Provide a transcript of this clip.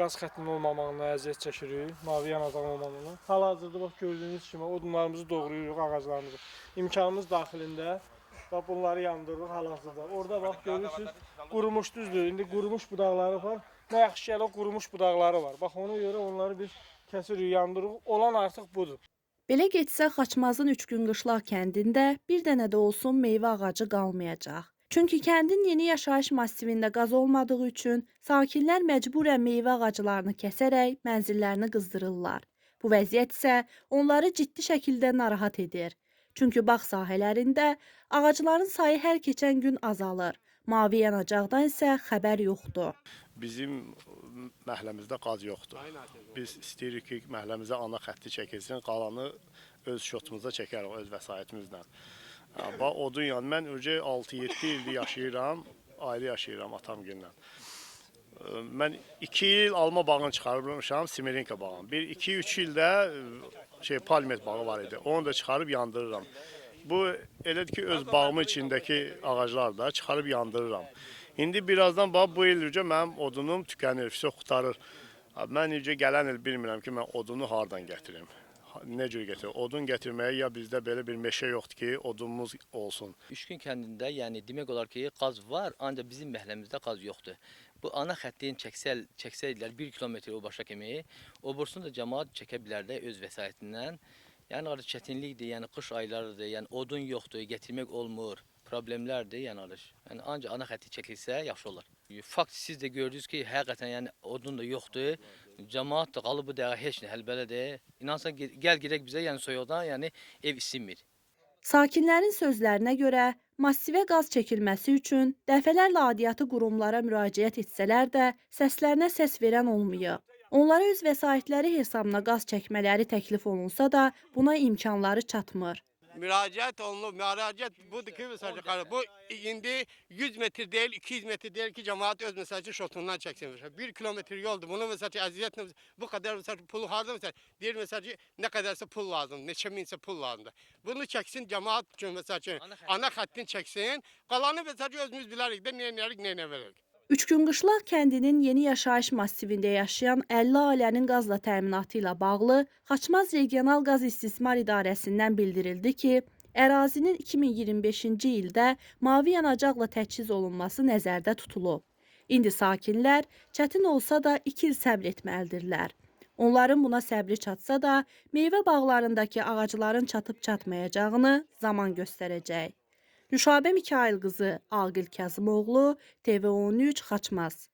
qaz xəttinin olmamağına əziyyət çəkirik, mavi yanacaq olmamağına. Hal-hazırda bax gördüyünüz kimi odunlarımızı doğrayırıq, ağaclarımızı. İmkanımız daxilində bax bunları yandırırıq hal-hazırda. Orada bax görürsüz, qurumuş düzdür. İndi qurumuş budaqları var. Nə yaxşı ki, elə qurumuş budaqları var. Bax ona görə onları biz kəsirik, yandırırıq. Olan artıq budur. Belə getsə Xaçmazın Üçgün Qışlaq kəndində bir dənə də olsun meyvə ağacı qalmayacaq. Çünki kəndin yeni yaşayış massivində qaz olmadığı üçün sakinlər məcburən meyvə ağaclarını kəsərək mənzillərini qızdırırlar. Bu vəziyyət isə onları ciddi şəkildə narahat edir. Çünki bağ sahələrində ağacların sayı hər keçən gün azalır. Mavi yanacaqdan isə xəbər yoxdur. Bizim məhəlləmizdə qaz yoxdur. Biz istəyirik ki, məhəlləmizə ana xətti çəkilsin, qalanı öz şotumuza çəkərik, öz vəsaitimizlə. Bax, odun yan, mən öcə 6-7 ildir yaşayıram, ayrı yaşayıram atamgillə. Mən 2 il alma bağını çıxarmışam, Simerinka bağını. 1-2-3 ildə ə, şey palmet bağı var idi. Onu da çıxarıb yandırıram. Bu elədir ki, öz bağımın içindəki ağaclar da çıxarıb yandırıram. İndi birazdan bax bu il öcə mənim odunum tükənir, fişə qutarır. Mən necə gələn il bilmirəm ki, mən odunu hardan gətirim. Nə cür gətirim? Odun gətirməyə ya bizdə belə bir meşə yoxdur ki, odunumuz olsun. Üçgün kəndində, yəni demək olar ki, qaz var, ancaq bizim məhəlləmizdə qaz yoxdur. Bu ana xəttin çəksəl çəksəydilər 1 kilometr o başa kimi, o bursunu da cəmaət çəkə bilər də öz vəsaitindən. Yəni arada çətinlikdir, yəni qış aylarıdır, yəni odun yoxdur, gətirmək olmur, problemlərdir, yəni arada. Yəni ancaq ana xətti çəkilsə yaxşı olar. Fakt siz də gördünüz ki, həqiqətən yəni odun da yoxdur. Cəmaət də qalıb bu dəqiqə heç nə həll belədir. İnansan gəl gedək bizə, yəni soyuqdan, yəni ev isinmir. Sakinlərin sözlərinə görə massivə qaz çəkilməsi üçün dəfələrlə aidiyyatı qurumlara müraciət etsələr də səslərinə səs verən olmayıb. Onlara öz vəsaitləri hesabına qaz çəkmələri təklif olunsa da buna imkanları çatmır. Müraciət olunub. Müraciət budur ki, məsəl üçün bu indi 100 metr deyil, 200 metr deyil ki, cəmaət öz məsəl üçün şotundan çəksin. 1 kilometr yoldur. Bunu məsəl üçün əziyyətlə bu qədər məsəl üçün pulu harda məsəl deyir məsəl üçün nə qədərsə pul lazım, neçə minsə pul lazımdır. Bunu çəksin cəmaət üçün məsəl üçün Ana xətt. ana xəttin çəksin. Qalanı məsəl üçün özümüz bilərik də nə edərik, nə edərik. Üçgünqışlaq kəndinin yeni yaşayış massivində yaşayan 50 ailənin qazla təminatı ilə bağlı Xaçmaz Regional Qaz İstismar İdarəsindən bildirildi ki, ərazinin 2025-ci ildə mavi yanacaqla təchiz olunması nəzərdə tutulub. İndi sakinlər çətin olsa da 2 il səbr etməlidirlər. Onların buna səbri çatsa da, meyvə bağlarındakı ağacların çatıb çatmayacağını zaman göstərəcək. Nüşabə Mikail qızı Aqil Kazımoğlu, TV13 Xaçmaz.